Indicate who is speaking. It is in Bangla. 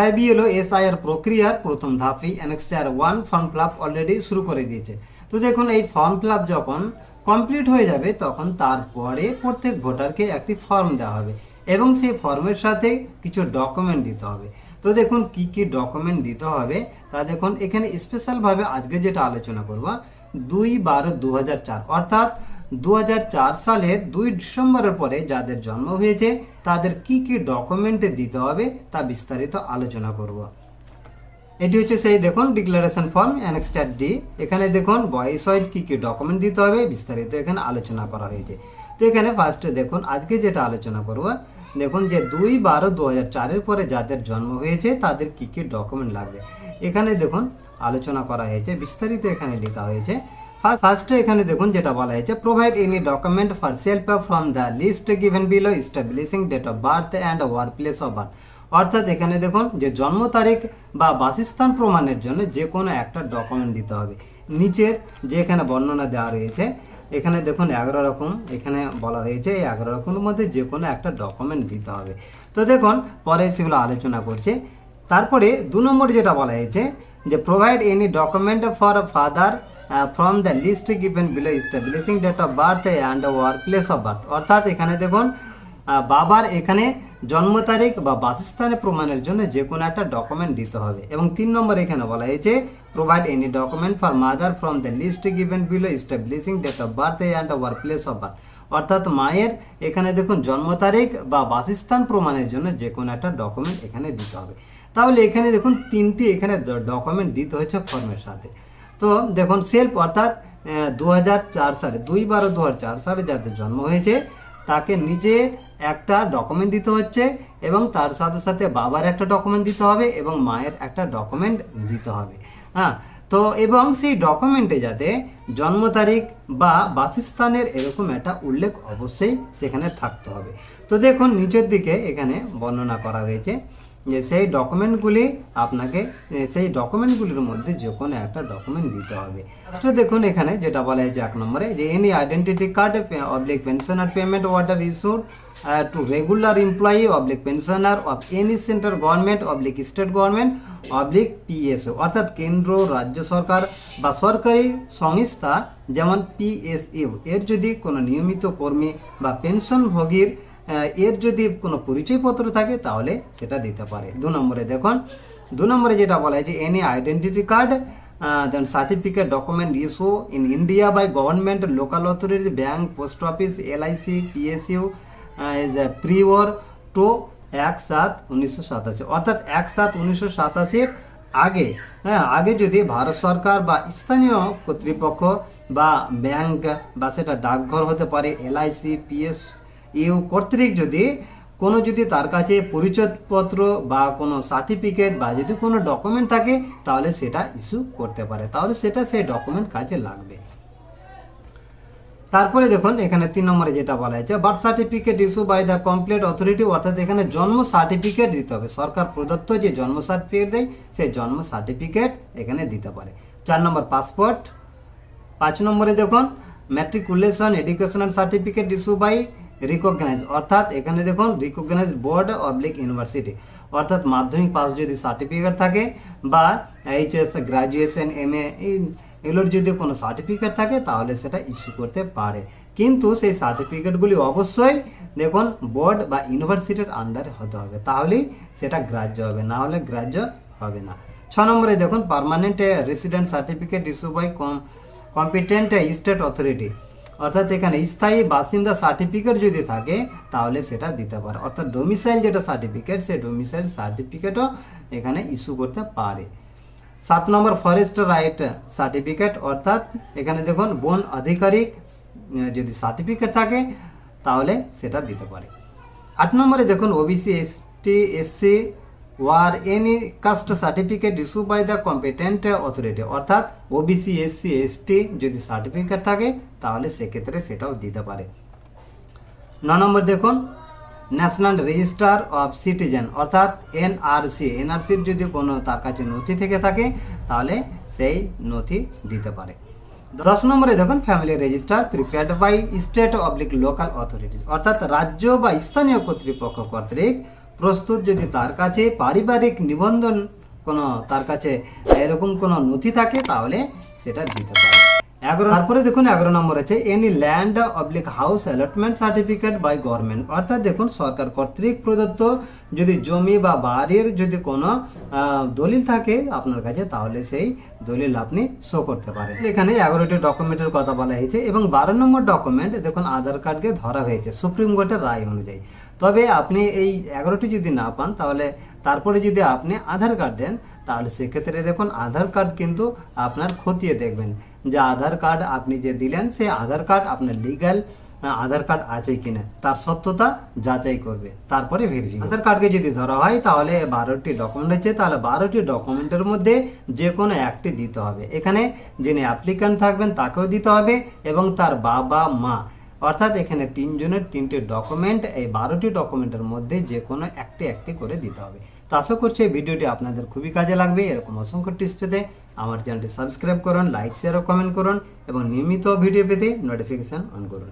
Speaker 1: প্রায় বিএলও এসআইআর প্রক্রিয়ার প্রথম ধাপই annexure one form fill already শুরু করে দিয়েছে। তো দেখুন, এই ফর্ম ফিল যখন কমপ্লিট হয়ে যাবে, তখন তারপরে প্রত্যেক ভোটারকে একটি ফর্ম দেওয়া হবে এবং সেই ফর্মের সাথে কিছু ডকুমেন্ট দিতে হবে। তো দেখুন, কি কি ডকুমেন্ট দিতে হবে, তা দেখুন, এখানে স্পেশালভাবে আজকে যেটা আলোচনা করব, দুই বারো দু অর্থাৎ দু সালের দুই ডিসেম্বরের পরে যাদের জন্ম হয়েছে, তাদের কি কি ডকুমেন্ট দিতে হবে তা বিস্তারিত আলোচনা করব। এটি হচ্ছে সেই দেখুন ডিক্লারেশন ফর্ম অ্যানেক্সটার ডি এখানে দেখুন বয়স ওয়াইজ কী কী ডকুমেন্ট দিতে হবে, বিস্তারিত এখানে আলোচনা করা হয়েছে। তো এখানে ফার্স্টে দেখুন, আজকে যেটা আলোচনা করব, দেখুন যে দুই বারো দু চারের পরে যাদের জন্ম হয়েছে, তাদের কী কী ডকুমেন্ট লাগবে। এখানে দেখুন, আলোচনা করা হয়েছে, বিস্তারিত এখানে লেখা হয়েছে। ফার্স্টে এখানে দেখুন যেটা বলা হয়েছে provide any document for self from the list given below establishing date of birth and work place of birth অর্থাৎ এখানে দেখুন যে জন্ম তারিখ বা বাসস্থান প্রমাণের জন্য যে কোনো একটা ডকুমেন্ট দিতে হবে। নিচের যে এখানে বর্ণনা দেওয়া রয়েছে, এখানে দেখুন এগারো রকম, এখানে বলা হয়েছে এই এগারো রকমের মধ্যে যে কোনো একটা ডকুমেন্ট দিতে হবে। তো দেখুন, পরে সেগুলো আলোচনা করছে। তারপরে দু নম্বর যেটা বলা হয়েছে যে provide any document for father from the list given below establishing date of birth and work place of birth অর্থাৎ এখানে দেখুন বাবার এখানে জন্ম তারিখ বা বাসস্থানে প্রমাণের জন্য যে কোনো একটা ডকুমেন্ট দিতে হবে। এবং তিন নম্বর এখানে বলা হয়েছে provide any document for mother from the list given below establishing date of birth and work place of birth অর্থাৎ মায়ের এখানে দেখুন, জন্ম তারিখ বা বাসস্থান প্রমাণের জন্য যে কোনো একটা ডকুমেন্ট এখানে দিতে হবে। তাহলে এখানে দেখুন, তিনটি এখানে ডকুমেন্ট দিতে হচ্ছে ফর্মের সাথে। তো দেখুন সেলফ অর্থাৎ দু হাজার চার সালে, দুই বারো দু সালে যাদের জন্ম হয়েছে, তাকে নিজে একটা ডকুমেন্ট দিতে হচ্ছে এবং তার সাথে সাথে বাবার একটা ডকুমেন্ট দিতে হবে এবং মায়ের একটা ডকুমেন্ট দিতে হবে। হ্যাঁ তো এবং সেই ডকুমেন্টে যাতে জন্ম তারিখ বা বাসস্থানের এরকম একটা উল্লেখ অবশ্যই সেখানে থাকতে হবে। তো দেখুন, নিচের দিকে এখানে বর্ণনা করা হয়েছে। সেই ডকুমেন্টগুলি আপনাকে সেই ডকুমেন্টগুলির মধ্যে যে কোনো একটা ডকুমেন্ট দিতে হবে। সেটা দেখুন এখানে, যেটা বলা হয়েছে এক নম্বরে, যে any identity card oblique pensioner payment order issued to regular employee oblique pensioner of any central government oblique state government oblique PSU অর্থাৎ কেন্দ্র, রাজ্য সরকার বা সরকারি সংস্থা, যেমন পিএসইউ এর যদি কোনো নিয়মিত কর্মী বা পেনশনভোগীর এর যদি কোনো পরিচয়পত্র থাকে, তাহলে সেটা দিতে পারে। দু নম্বরে দেখুন, দু নম্বরে যেটা বলা হয়েছে any identity card then certificate document issue in India by government local authority bank post office LIC PSU is prior to এক সাত উনিশশো সাতাশি। অর্থাৎ এক সাত উনিশশো সাতাশির আগে হ্যাঁ আগে যদি ভারত সরকার বা স্থানীয় কর্তৃপক্ষ বা ব্যাংক বা সেটা ডাকঘর হতে পারে এলআইসি পিএস ইউ কর্তৃক যদি কোনো যদি তার কাছে পরিচয়পত্র বা কোনো সার্টিফিকেট বা যদি কোনো ডকুমেন্ট থাকে, তাহলে সেটা ইস্যু করতে পারে। তাহলে সেটা সেই ডকুমেন্ট কাজে লাগবে। তারপরে দেখুন, এখানে তিন নম্বরে যেটা বলা হয়েছে birth certificate issue by the complete authority অর্থাৎ এখানে জন্ম সার্টিফিকেট দিতে হবে। সরকার প্রদত্ত যে জন্ম সার্টিফিকেট দেয়, সেই জন্ম সার্টিফিকেট এখানে দিতে পারে। চার নম্বর পাসপোর্ট পাঁচ নম্বরে দেখুন matriculation educational certificate issue by recognise অর্থাৎ এখানে দেখুন রিকগনাইজ বোর্ড অবলিক ইউনিভার্সিটি অর্থাৎ মাধ্যমিক পাস যদি সার্টিফিকেট থাকে বা এইচএস গ্রাজুয়েশন এম এ এগুলোর যদি কোনো সার্টিফিকেট থাকে, তাহলে সেটা ইস্যু করতে পারে। কিন্তু সেই সার্টিফিকেটগুলি অবশ্যই দেখুন বোর্ড বা ইউনিভার্সিটির আন্ডারে হতে হবে। তাহলেই সেটা গ্রাহ্য হবে, না হলে গ্রাহ্য হবে না। ছ নম্বরে দেখুন permanent resident certificate issue by com competent state authority অর্থাৎ এখানে স্থায়ী বাসিন্দা সার্টিফিকেট যদি থাকে, তাহলে সেটা দিতে পারে। অর্থাৎ ডোমিসাইল যেটা সার্টিফিকেট সেই ডোমিসাইল সার্টিফিকেটও এখানে ইস্যু করতে পারে। সাত নম্বর ফরেস্ট রাইট সার্টিফিকেট অর্থাৎ এখানে দেখুন, বন আধিকারিক যদি সার্টিফিকেট থাকে, তাহলে সেটা দিতে পারে। আট নম্বরে দেখুন OBC ST SC or any caste certificate issue by the competent authority অর্থাৎ ওবিসি এসসি এসটি যদি সার্টিফিকেট থাকে, তাহলে সেক্ষেত্রে সেটাও দিতে পারে। ন নম্বর দেখুন ন্যাশনাল রেজিস্ট্রার অফ সিটিজেন অর্থাৎ এনআরসি এনআরসির যদি কোনো তার কাছে নথি থেকে থাকে, তাহলে সেই নথি দিতে পারে। দশ নম্বরে দেখুন family register prepared by state oblique local authority অর্থাৎ রাজ্য বা স্থানীয় কর্তৃপক্ষ কর্তৃক প্রস্তুত যদি তার কাছে পারিবারিক নিবন্ধন কোনো, তার কাছে এরকম কোনো নথি থাকে, তাহলে সেটা দিতে পারে। এগারো তারপরে দেখুন এগারো নম্বর আছে any land oblique house allotment certificate by government অর্থাৎ দেখুন সরকার কর্তৃক প্রদত্ত যদি জমি বা বাড়ির যদি কোনো দলিল থাকে আপনার কাছে, তাহলে সেই দলিল আপনি শো করতে পারেন। এখানে এগারোটি ডকুমেন্টের কথা বলা হয়েছে এবং বারো নম্বর ডকুমেন্ট দেখুন আধার কার্ডকে ধরা হয়েছে, সুপ্রিম কোর্টের রায় অনুযায়ী। তবে আপনি এই এগারোটি যদি না পান, তাহলে তারপরে যদি আপনি আধার কার্ড দেন, তাহলে সেক্ষেত্রে দেখুন, আধার কার্ড কিন্তু আপনার খতিয়ে দেখবেন। যে আধার কার্ড আপনি যে দিলেন, সেই আধার কার্ড আপনার লিগ্যাল আধার কার্ড আছে কিনা, তার সত্যতা যাচাই করবে, তারপরে ভেরিফাই আধার কার্ডকে যদি ধরা হয়, তাহলে বারোটি ডকুমেন্ট আছে তাহলে বারোটি ডকুমেন্টের মধ্যে যে কোনো একটি দিতে হবে। এখানে যিনি অ্যাপ্লিক্যান্ট থাকবেন, তাকেও দিতে হবে এবং তার বাবা মা অর্থাৎ এখানে তিনজনের তিনটে ডকুমেন্ট এই বারোটি ডকুমেন্টের মধ্যে যে কোনো একটি একটি করে দিতে হবে। তো আশা করছি এই ভিডিওটি আপনাদের খুবই কাজে লাগবে। এরকম অসংখ্য টিপস পেতে আমার চ্যানেলটি সাবস্ক্রাইব করুন লাইক শেয়ার ও কমেন্ট করুন এবং নিয়মিত ভিডিও পেতে নোটিফিকেশান অন করুন।